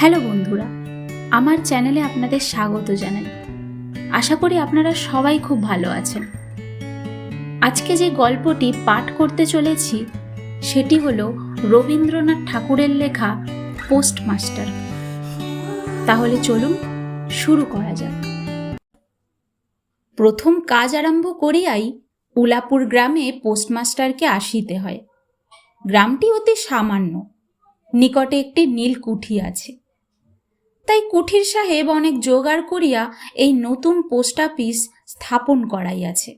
Hello বন্ধুরা, আমার চ্যানেলে আপনাদের স্বাগত জানাই। আশা করি আপনারা সবাই খুব ভালো আছেন। আজকে যে গল্পটি পাঠ করতে চলেছি, সেটি হলো রবীন্দ্রনাথ ঠাকুরের লেখা পোস্টমাস্টার। তাহলে চলুন শুরু করা যাক। প্রথম কাজ আরম্ভ করিয়াই উলাপুর গ্রামে পোস্টমাস্টারকে আসিতে হয়। গ্রামটি অতি সামান্য, নিকটে একটি নীল কুঠি আছে। তাই কুঠির সাহেব অনেক জোগাড় করিয়া এই নতুন পোস্ট অফিস স্থাপন করাইয়াছে।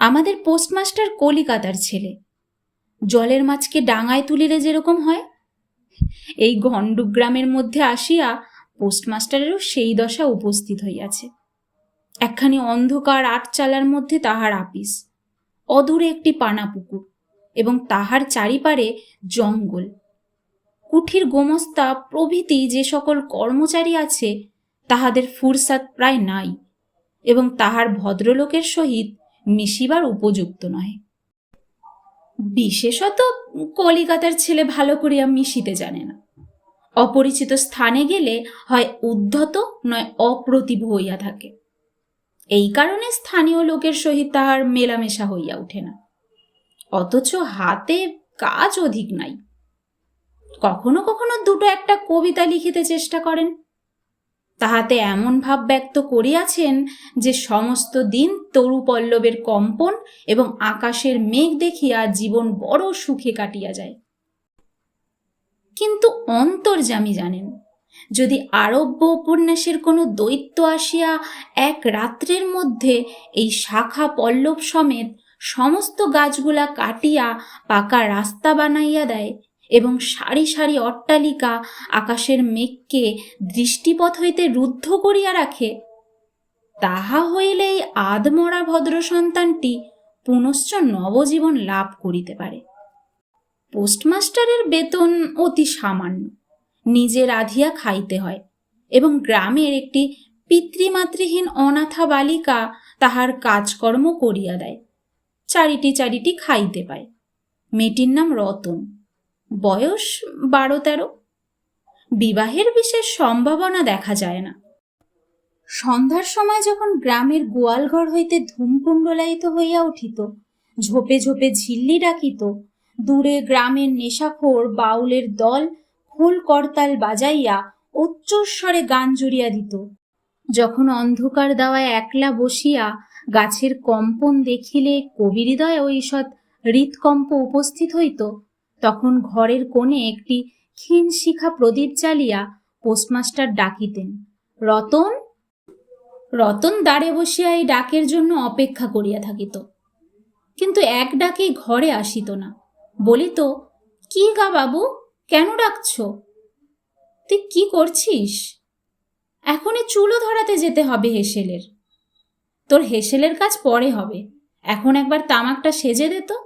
আমাদের পোস্টমাস্টার কলিকাতার ছেলে। জলের মাছকে ডাঙায় তুলিলে যেরকম হয়। এই গণ্ডগ্রামের মধ্যে আসিয়া পোস্টমাস্টারেরও সেই দশা উপস্থিত হইয়াছে। একখানি অন্ধকার আটচালার মধ্যে তাহার আপিস। অদূরে একটি পানা পুকুর এবং তাহার চারিপারে জঙ্গল। কুঠির গোমস্তা প্রভৃতি যে সকল কর্মচারী আছে, তাহাদের ফুরসাত প্রায় নাই এবং তাহার ভদ্রলোকের সহিত মিশিবার উপযুক্ত নয় বিশেষত কলিকাতার ছেলে ভালো করিয়া মিশিতে জানে না। অপরিচিত স্থানে গেলে হয় উদ্ধত নয় অপ্রতিভ হইয়া থাকে। এই কারণে স্থানীয় লোকের সহিত তাহার মেলামেশা হইয়া ওঠে না। অথচ হাতে কাজ অধিক নাই। কখনো কখনো দুটো একটা কবিতা লিখিতে চেষ্টা করেন। তাহাতে এমন ভাব ব্যক্ত করিয়াছেন যে সমস্ত দিন তরু পল্লবের কম্পন এবং আকাশের মেঘ দেখিয়া জীবন বড় সুখে কাটিয়া যায়। কিন্তু অন্তর্জামী জানেন, যদি আরব্য উপন্যাসের কোনো দৈত্য আসিয়া এক রাত্রের মধ্যে এই শাখা পল্লব সমেত সমস্ত গাছগুলা কাটিয়া পাকা রাস্তা বানাইয়া দেয় এবং সারি সারি অট্টালিকা আকাশের মেঘকে দৃষ্টিপথ হইতে রুদ্ধ করিয়া রাখে, তাহা হইলে এই আধমরা ভদ্র সন্তানটি পুনশ্চ নবজীবন লাভ করিতে পারে। পোস্টমাস্টারের বেতন অতি সামান্য, নিজে রাধিয়া খাইতে হয় এবং গ্রামের একটি পিতৃমাতৃহীন অনাথা বালিকা তাহার কাজকর্ম করিয়া দেয়, চারিটি চারিটি খাইতে পায়। মেয়েটির নাম রতন। বয়স বারো তেরো। বিবাহের বিশেষ সম্ভাবনা দেখা যায় না। সন্ধ্যার সময় যখন গ্রামের গোয়ালঘর হইতে ধূমকুণ্ডলায়িত হইয়া উঠিত, ঝোপে ঝোপে ঝিল্লি ডাকিত, দূরে গ্রামের নেশাখোর বাউলের দল খোল করতাল বাজাইয়া উচ্চস্বরে গান জুড়িয়া দিত। যখন অন্ধকার দাওয়ায় একলা বসিয়া গাছের কম্পন দেখিলে কবিহৃদয়ে ঈষৎ হৃৎকম্প উপস্থিত হইত তখন ঘরের কোণে একটি ক্ষীণ শিখা প্রদীপ জ্বালিয়া পোস্টমাস্টার ডাকিতেন, রতন রতন দাঁড়ে বসিয়া এই ডাকের জন্য অপেক্ষা করিয়া থাকিত। কিন্তু এক ডাকেই ঘরে আসিত না। বলিত, কি গা বাবু, কেন ডাকছ? তুই কি করছিস? এখনই চুলো ধরাতে যেতে হবে হেসেলের। তোর হেসেলের কাজ পরে হবে। এখন একবার তামাকটা সেজে দে তো।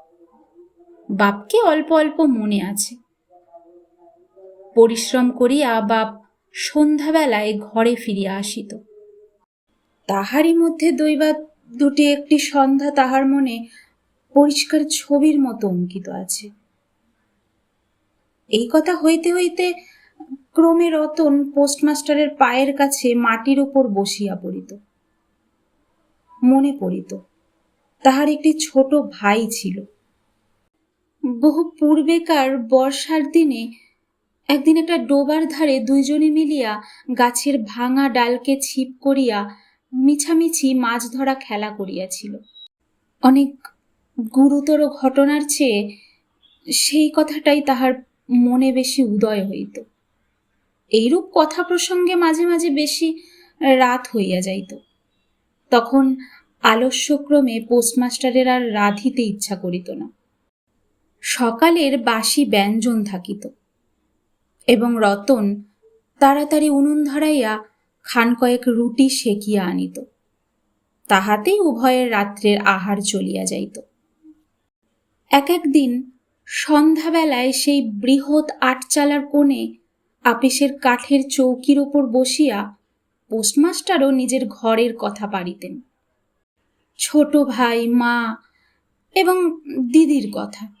বাপকে অল্প অল্প মনে আছে। পরিশ্রম করিয়া বাপ সন্ধ্যাবেলায় ঘরে ফিরিয়া আসিত। তাহারই মধ্যে দৈবাত দুটি একটি সন্ধ্যা তাহার মনে পরিষ্কার ছবির মতো অঙ্কিত আছে। এই কথা হইতে হইতে ক্রমে রতন পোস্টমাস্টারের পায়ের কাছে মাটির উপর বসিয়া পড়িত। মনে পড়িত, তাহার একটি ছোট ভাই ছিল। বহু পূর্বেকার বর্ষার দিনে একদিন একটা ডোবার ধারে দুইজনে মিলিয়া গাছের ভাঙা ডালকে ছিপ করিয়া মিছামিছি মাছ ধরা খেলা করিয়াছিল। অনেক গুরুতর ঘটনার চেয়ে সেই কথাটাই তাহার মনে বেশি উদয় হইত। এইরূপ কথা প্রসঙ্গে মাঝে মাঝে বেশি রাত হইয়া যাইত। তখন আলস্যক্রমে পোস্টমাস্টারের আর রাধিতে ইচ্ছা করিত না। সকালের বাসি ব্যঞ্জন থাকিত এবং রতন তাড়াতাড়ি উনুন ধরাইয়া খান কয়েক রুটি সেকিয়া আনিত। তাহাতেই উভয়ের রাত্রের আহার চলিয়া যাইত। এক একদিন সন্ধ্যাবেলায় সেই বৃহৎ আটচালার কোণে আপিসের কাঠের চৌকির ওপর বসিয়া পোস্টমাস্টারও নিজের ঘরের কথা পারিতেন। ছোট ভাই, মা এবং দিদির কথা।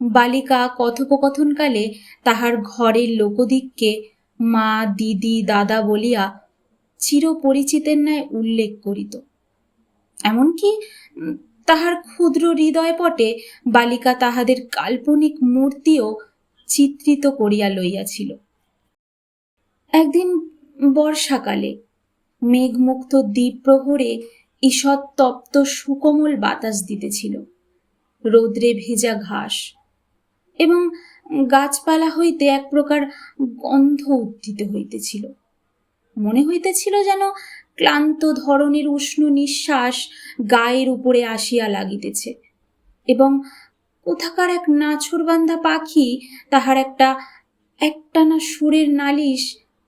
বালিকা কথোপকথনকালে তাহার ঘরের লোকদিককে মা, দিদি, দাদা বলিয়া চিরপরিচিতের ন্যায় উল্লেখ করিত। এমনকি তাহার ক্ষুদ্র হৃদয়পটে বালিকা তাহাদের কাল্পনিক মূর্তিও চিত্রিত করিয়া লইয়াছিল। একদিন বর্ষাকালে মেঘমুক্ত দ্বীপ প্রহরে ঈষৎ তপ্ত সুকোমল বাতাস দিতেছিল। রৌদ্রে ভেজা ঘাস এবং গাছপালা হইতে এক প্রকার গন্ধ উত্থিত হইতেছিল। মনে হইতেছিল যেন ক্লান্ত ধরনের উষ্ণ নিঃশ্বাস গায়ের উপরে আসিয়া লাগিতেছে এবং কোথাকার এক নাছরবান্ধা পাখি তাহার একটা একটানা সুরের নালিশ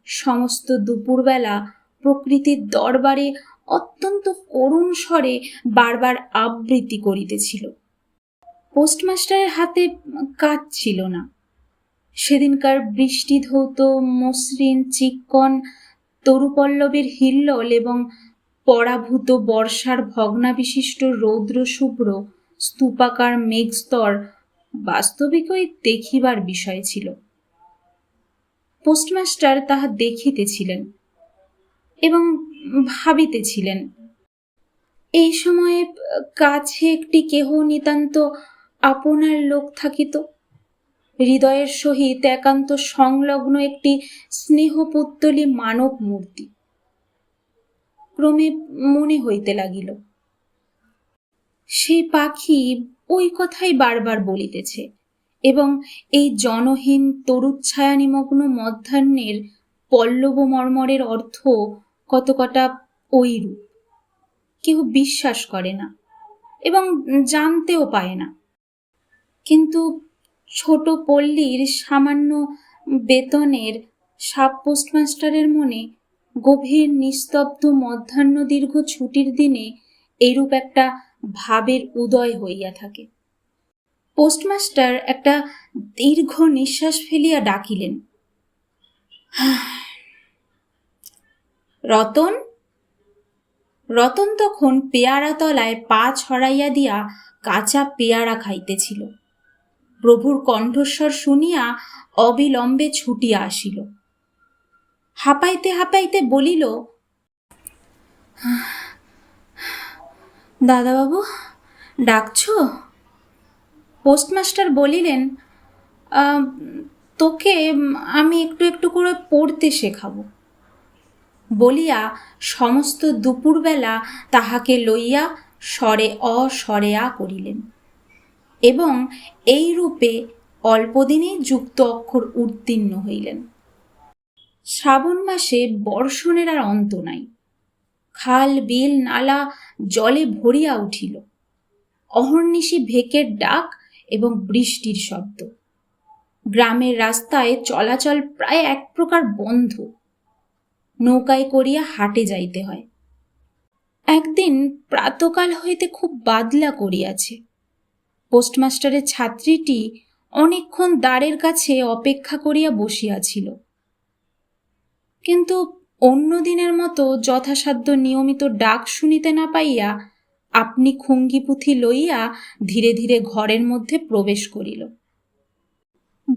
সমস্ত দুপুরবেলা প্রকৃতির দরবারে অত্যন্ত করুণ স্বরে বারবার আবৃত্তি করিতেছিল। পোস্টমাস্টারের হাতে কাজ ছিল না। সেদিনকার বৃষ্টি ধৌত, মসৃণ চিক্কন, তরুপল্লবের হিল্লল এবং পরাভূত বর্ষার ভগ্নাবিশিষ্ট রৌদ্র শুভ্র স্তূপাকার মেঘস্তর বাস্তবিকই দেখিবার বিষয় ছিল। পোস্টমাস্টার তাহা দেখিতেছিলেন এবং ভাবিতেছিলেন, এই সময়ে কাছে একটি কেহ নিতান্ত আপনার লোক থাকিত। হৃদয়ের সহিত একান্ত সংলগ্ন একটি স্নেহপুত্তলি মানব মূর্তি। ক্রমে মনে হইতে লাগিল সেই পাখি ওই কথাই বারবার বলিতেছে এবং এই জনহীন তরুচ্ছায়া নিমগ্ন মধ্যাহ্নের পল্লব মর্মরের অর্থ কত কটা ওইরূপ কেউ বিশ্বাস করে না এবং জানতেও পায় না। কিন্তু ছোট পল্লীর সামান্য বেতনের সাব পোস্টমাস্টারের মনে গভীর নিস্তব্ধ মধ্যাহ্ন দীর্ঘ ছুটির দিনে এইরূপ একটা ভাবের উদয় হইয়া থাকে। পোস্টমাস্টার একটা দীর্ঘ নিঃশ্বাস ফেলিয়া ডাকিলেন রতন? রতন তখন পেয়ারা তলায় পা ছড়াইয়া দিয়া কাঁচা পেয়ারা খাইতেছিল। প্রভুর কণ্ঠস্বর শুনিয়া অবিলম্বে ছুটিয়া আসিল। হাঁপাইতে হাঁপাইতে বলিল, দাদাবাবু, ডাকছ? পোস্টমাস্টার বলিলেন তোকে আমি একটু একটু করে পড়তে শেখাবো। বলিয়া সমস্ত দুপুরবেলা তাহাকে লইয়া স্বরে অস্বরে আ করিলেন। এবং এই রূপে অল্পদিনেই যুক্ত অক্ষর উত্তীর্ণ হইলেন। শ্রাবণ মাসে বর্ষণের আর অন্ত নাই। খাল, বিল, নালা জলে ভরিয়া উঠিল। অহর্নিশি ভেকের ডাক এবং বৃষ্টির শব্দ। গ্রামের রাস্তায় চলাচল প্রায় এক প্রকার বন্ধ। নৌকায় করিয়া হাটে যাইতে হয়। একদিন প্রাতকাল হইতে খুব বাদলা করিয়াছে। পোস্টমাস্টারের ছাত্রীটি অনেকক্ষণ দ্বারের কাছে অপেক্ষা করিয়া বসিয়াছিল কিন্তু অন্য দিনের মতো যথাসাধ্য নিয়মিত ডাক শুনিতে না পাইয়া আপনি খুঙ্গি পুঁথি লইয়া ধীরে ধীরে ঘরের মধ্যে প্রবেশ করিল।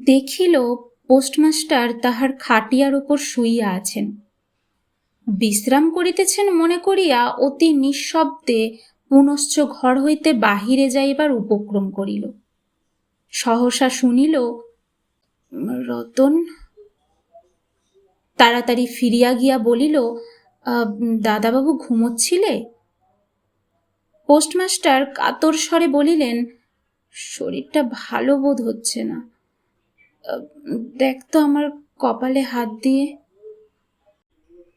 দেখিল পোস্টমাস্টার তাহার খাটিয়ার উপর শুইয়া আছেন। বিশ্রাম করিতেছেন মনে করিয়া অতি নিঃশব্দে পুনশ্চ ঘর হইতে বাহিরে যাইবার উপক্রম করিল। সহসা শুনিল, রতন? তাড়াতাড়ি ফিরিয়া গিয়া বলিল দাদাবাবু ঘুমোচ্ছিলে? পোস্টমাস্টার কাতর স্বরে বলিলেন, শরীরটা ভালো বোধ হচ্ছে না। দেখ তো আমার কপালে হাত দিয়ে।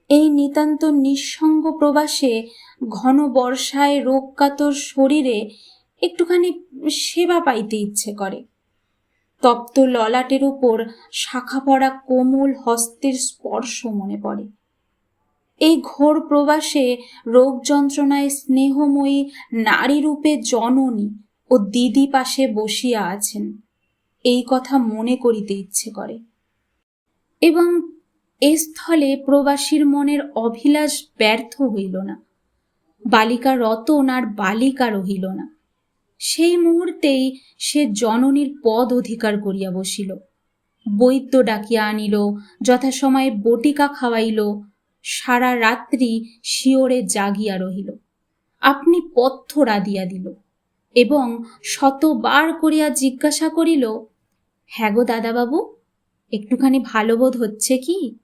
এই নিতান্ত নিঃসঙ্গ প্রবাসে ঘন বর্ষায় রোগকাতর শরীরে একটুখানি সেবা পাইতে ইচ্ছে করে। তপ্ত ললাটের উপর শাখা পড়া কোমল হস্তের স্পর্শ মনে পড়ে। এই ঘোর প্রবাসে রোগ যন্ত্রণায় স্নেহময়ী নারীরূপে জননী ও দিদি পাশে বসিয়া আছেন। এই কথা মনে করিতে ইচ্ছে করে। এবং এ স্থলে প্রবাসীর মনের অভিলাষ ব্যর্থ হইল না। বালিকা রতন আর বালিকা রহিল না। সেই মুহূর্তেই সে জননীর পদ অধিকার করিয়া বসিল। বৈদ্য ডাকিয়া আনিল, যথাসময়ে বটিকা খাওয়াইল, সারা রাত্রি শিওরে জাগিয়া রহিল। আপনি পথ্য রাধিয়া দিল এবং শতবার করিয়া জিজ্ঞাসা করিল হ্যাঁ গো দাদাবাবু, একটুখানি ভালো বোধ হচ্ছে কি?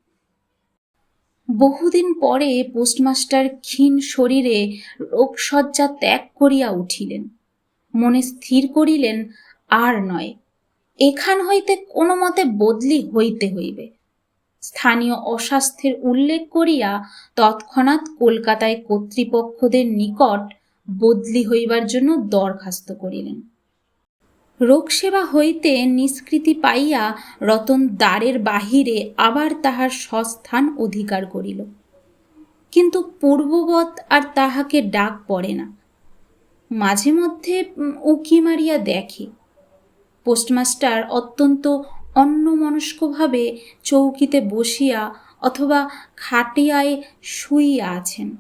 বহুদিন পরে পোস্টমাস্টার ক্ষীণ শরীরে রোগশয্যা ত্যাগ করিয়া উঠিলেন। মনে স্থির করিলেন, আর নয়, এখান হইতে কোনো মতে বদলি হইতে হইবে। স্থানীয় অস্বাস্থ্যের উল্লেখ করিয়া তৎক্ষণাৎ কলকাতায় কর্তৃপক্ষদের নিকট বদলি হইবার জন্য দরখাস্ত করিলেন। রোগসেবা হইতে নিষ্কৃতি পাইয়া রতন দ্বারের বাহিরে আবার তাহার স্বস্থান অধিকার করিল। কিন্তু পূর্ববৎ আর তাহাকে ডাক পড়ে না। মাঝে মধ্যে উকি মারিয়া দেখে। পোস্টমাস্টার অত্যন্ত অন্যমনস্কভাবে চৌকিতে বসিয়া অথবা খাটিয়ায় শুইয়া আছেন।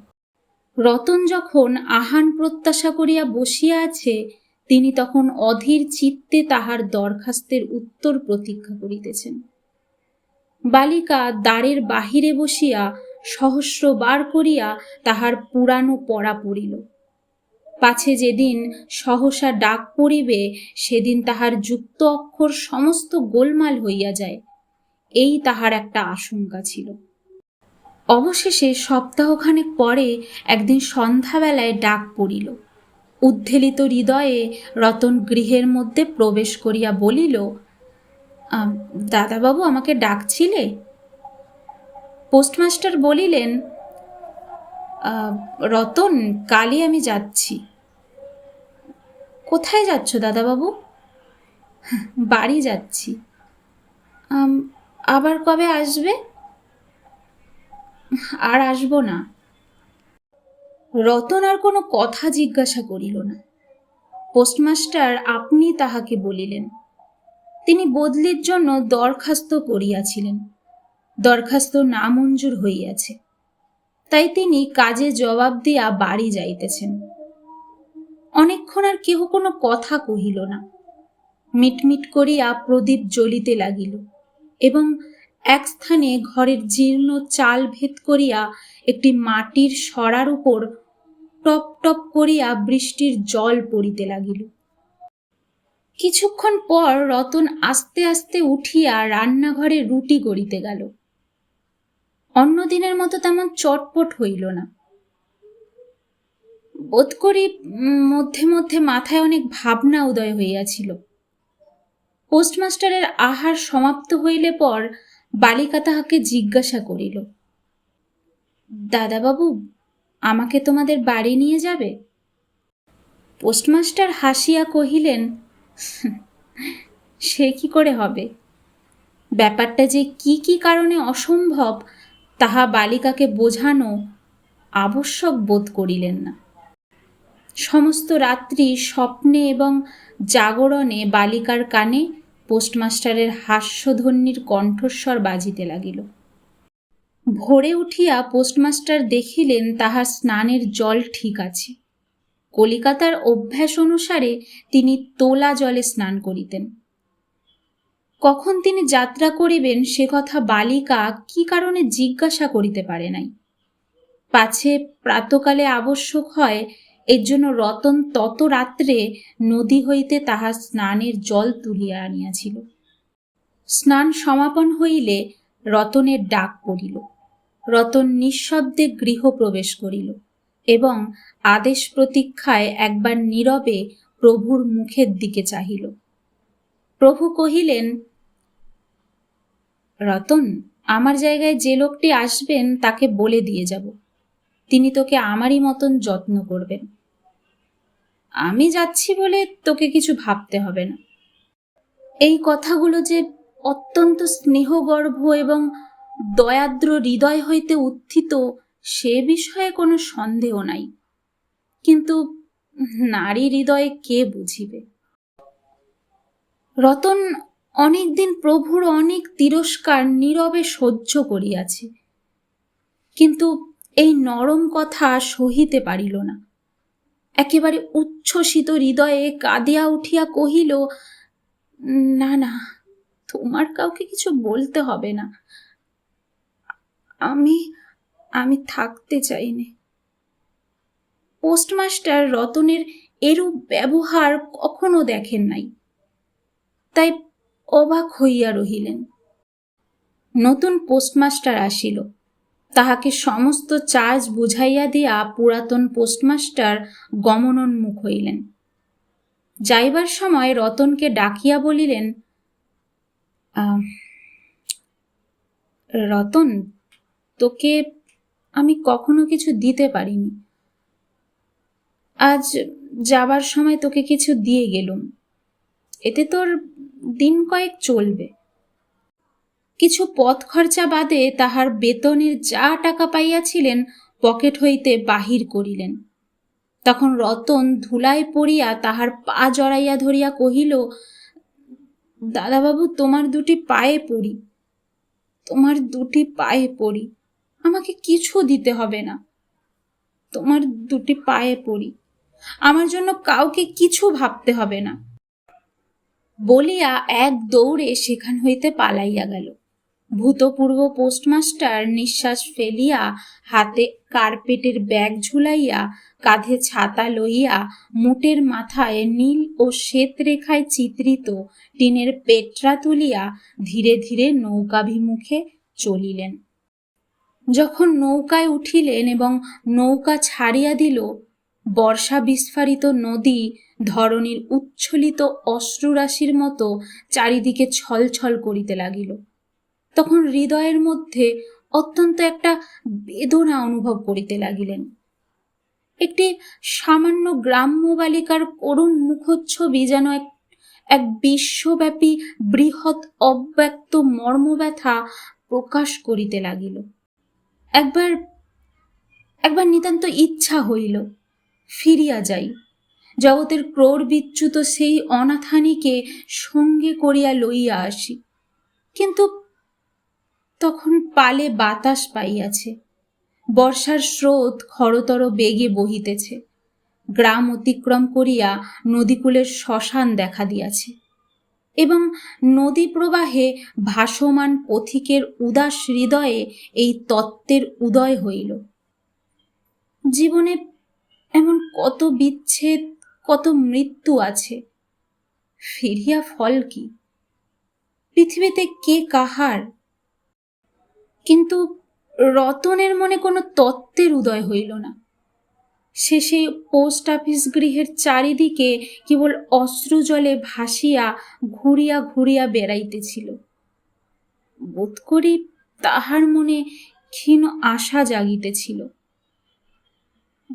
রতন যখন আহান প্রত্যাশা করিয়া বসিয়া আছে তিনি তখন অধীর চিত্তে তাহার দরখাস্তের উত্তর প্রতীক্ষা করিতেছেন। বালিকা দ্বারের বাহিরে বসিয়া সহস্রবার করিয়া তাহার পুরানো পড়া পড়িল। পাছে যেদিন সহসা ডাক পড়িবে, সেদিন তাহার যুক্ত অক্ষর সমস্ত গোলমাল হইয়া যায়। এই তাহার একটা আশঙ্কা ছিল। অবশেষে সপ্তাহখানেক পরে একদিন সন্ধ্যাবেলায় ডাক পড়িল। উদ্ধেলিত হৃদয়ে রতন গৃহের মধ্যে প্রবেশ করিয়া বলিল দাদাবাবু আমাকে ডাকছিলে? পোস্টমাস্টার বলিলেন রতন, কালই আমি যাচ্ছি। কোথায় যাচ্ছ দাদাবাবু? বাড়ি যাচ্ছি। আবার কবে আসবে? আর আসব না। রতন আর কোনো কথা জিজ্ঞাসা করিল না। পোস্টমাস্টার আপনি তাহাকে বলিলেন। তিনি বদলির জন্য দরখাস্ত করিয়াছিলেন। দরখাস্ত নামঞ্জুর হইয়াছে। তাই তিনি কাজে জবাব দিয়া বাড়ি যাইতেছেন। অনেকক্ষণ আর কেহ কোনো কথা কহিল না। মিটমিট করিয়া প্রদীপ জ্বলিতে লাগিল এবং এক স্থানে ঘরের জীর্ণ চাল ভেদ করিয়া একটি মাটির সরার উপর টপ টপ করিয়া বৃষ্টির জল পড়িতে লাগিল। কিছুক্ষণ পর রতন আস্তে আস্তে উঠিয়া রান্নাঘরে রুটি গড়িতে গেল। অন্যদিনের মতো তেমন চটপট হইল না। বোধ করি মধ্যে মধ্যে মাথায় অনেক ভাবনা উদয় হইয়াছিল। পোস্টমাস্টারের আহার সমাপ্ত হইলে পর বালিকা তাহাকে জিজ্ঞাসা করিল, দাদাবাবু, আমাকে তোমাদের বাড়ি নিয়ে যাবে? পোস্টমাস্টার হাসিয়া কহিলেন, সে কি করে হবে? ব্যাপারটা যে কি কি কারণে অসম্ভব, তাহা বালিকাকে বোঝানো আবশ্যক বোধ করিলেন না। সমস্ত রাত্রি স্বপ্নে এবং জাগরণে বালিকার কানে পোস্টমাস্টারের হাস্যধ্বনির কণ্ঠস্বর বাজিতে লাগিল। ভোরে উঠিয়া পোস্টমাস্টার দেখিলেন তাহার স্নানের জল ঠিক আছে। কলিকাতার অভ্যাস অনুসারে তিনি তোলা জলে স্নান করিতেন। কখন তিনি যাত্রা করিবেন সে কথা বালিকা কি কারণে জিজ্ঞাসা করিতে পারে নাই। পাছে প্রাতকালে আবশ্যক হয় এর জন্য রতন তত রাত্রে নদী হইতে তাহার স্নানের জল তুলিয়া আনিয়াছিল। স্নান সমাপন হইলে রতনের ডাক পড়িল। রতন নিঃশব্দে গৃহ প্রবেশ করিল এবং আদেশ প্রতীক্ষায় একবার নীরবে প্রভুর মুখের দিকে চাহিল। প্রভু কহিলেন, রতন, আমার জায়গায় যে লোকটি আসবেন তাকে বলে দিয়ে যাব। তিনি তোকে আমারই মতন যত্ন করবেন। আমি যাচ্ছি বলে তোকে কিছু ভাবতে হবে না। এই কথাগুলো যে অত্যন্ত স্নেহগর্ভ এবং দয়াদ্র হৃদয় হইতে উত্থিত সে বিষয়ে কোনো সন্দেহ নাই। কিন্তু নারী হৃদয়ে কে বুঝিবে? রতন অনেকদিন প্রভুর অনেক তিরস্কার নীরবে সহ্য করিয়াছে। কিন্তু এই নরম কথা সহিতে পারিল না। একেবারে উচ্ছ্বসিত হৃদয়ে কাঁদিয়া উঠিয়া কহিল, না না, তোমার কাউকে কিছু বলতে হবে না। আমি আমি থাকতে চাইনি। পোস্টমাস্টার রতনের এরূপ ব্যবহার কখনো দেখেন নাই। তাই অবাক হইয়া রহিলেন। নতুন পোস্টমাস্টার আসিল। তাহাকে সমস্ত চার্জ বুঝাইয়া দিয়া পুরাতন পোস্টমাস্টার গমনোন্মুখ হইলেন। যাইবার সময় রতনকে ডাকিয়া বলিলেন রতন, তোকে আমি কখনো কিছু দিতে পারিনি। আজ যাবার সময় তোকে কিছু দিয়ে গেলুম। এতে তোর দিন কয়েক চলবে। কিছু পথ খরচা বাদে তাহার বেতনের যা টাকা পাইয়াছিলেন, পকেট হইতে বাহির করিলেন। তখন রতন ধুলায় পড়িয়া তাহার পা জড়াইয়া ধরিয়া কহিল, দাদাবাবু, তোমার দুটি পায়ে পড়ি, তোমার দুটি পায়ে পড়ি, আমাকে কিছু দিতে হবে না। তোমার দুটি পায়ে পড়ি, আমার জন্য কাউকে কিছু ভাবতে হবে না। বলিয়া এক দৌড়ে সেখান হইতে পালাইয়া গেল। ভূতপূর্ব পোস্টমাস্টার নিঃশ্বাস ফেলিয়া হাতে কার্পেটের ব্যাগ ঝুলাইয়া, কাঁধে ছাতা লইয়া, মুটের মাথায় নীল ও শ্বেত রেখায় চিত্রিত টিনের পেট্রা তুলিয়া ধীরে ধীরে নৌকাভিমুখে চলিলেন। যখন নৌকায় উঠিলেন এবং নৌকা ছাড়িয়া দিল, বর্ষা বিস্ফারিত নদী ধরণীর উচ্ছ্বলিত অশ্রুরাশির মতো চারিদিকে ছলছল করিতে লাগিল। তখন হৃদয়ের মধ্যে অত্যন্ত একটা বেদনা অনুভব করিতে লাগিলেন। একটি সামান্য গ্রাম্য বালিকার করুণ মুখচ্ছবি যেন এক এক বিশ্বব্যাপী বৃহৎ অব্যক্ত মর্মব্যথা প্রকাশ করিতে লাগিল। একবার একবার নিতান্ত ইচ্ছা হইল ফিরিয়া যাই। জগতের ক্রোড় বিচ্যুত সেই অনাথানিকে সঙ্গে করিয়া লইয়া আসি। কিন্তু তখন পালে বাতাস পাইয়াছে। বর্ষার স্রোত খরতর বেগে বহিতেছে। গ্রাম অতিক্রম করিয়া নদীকূলের শ্মশান দেখা দিয়াছে। এবং নদী প্রবাহে ভাসমান পথিকের উদাস হৃদয়ে এই তত্ত্বের উদয় হইল। জীবনে এমন কত বিচ্ছেদ, কত মৃত্যু আছে। ফিরিয়া ফল কি? পৃথিবীতে কে কাহার? কিন্তু রতনের মনে কোনো তত্ত্বের উদয় হইল না। সে সেই পোস্ট অফিস গৃহের চারিদিকে কেবল অশ্রু জলে ভাসিয়া ঘুরিয়া ঘুরিয়া বেড়াইতেছিল। বোধ করি তাহার মনে ক্ষীণ আশা জাগিতেছিল।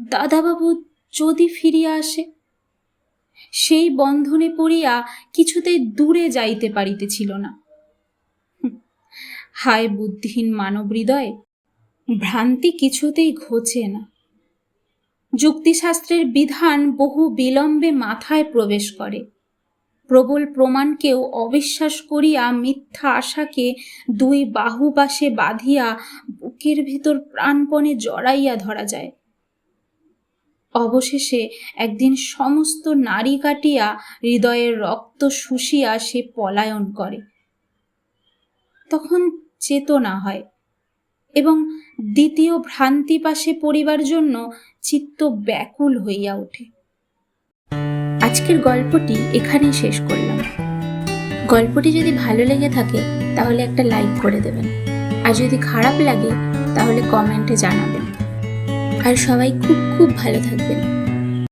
দাদাবাবু যদি ফিরিয়া আসে, সেই বন্ধনে পড়িয়া কিছুতেই দূরে যাইতে পারিতেছিল না। হায় বুদ্ধিহীন মানব হৃদয়, ভ্রান্তি কিছুতেই ঘোচে না। যুক্তিশাস্ত্রের বিধান বহু বিলম্বে মাথায় প্রবেশ করে। প্রবল প্রমাণকেও অবিশ্বাস করিয়া মিথ্যা আশাকে দুই বাহু পাশে বাঁধিয়া বুকের ভিতর প্রাণপণে জড়াইয়া ধরা যায়। অবশেষে একদিন সমস্ত নারী কাটিয়া হৃদয়ের রক্ত শুষিয়া সে পলায়ন করে। তখন চেতনা হয় এবং দ্বিতীয় ভ্রান্তি পাশে পড়িবার জন্য চিত্ত ব্যাকুল হইয়া ওঠে। আজকের গল্পটি এখানেই শেষ করলাম। গল্পটি যদি ভালো লেগে থাকে, তাহলে একটা লাইক করে দেবেন। আর যদি খারাপ লাগে, তাহলে কমেন্টে জানাবেন। আর সবাই খুব খুব ভালো থাকবেন।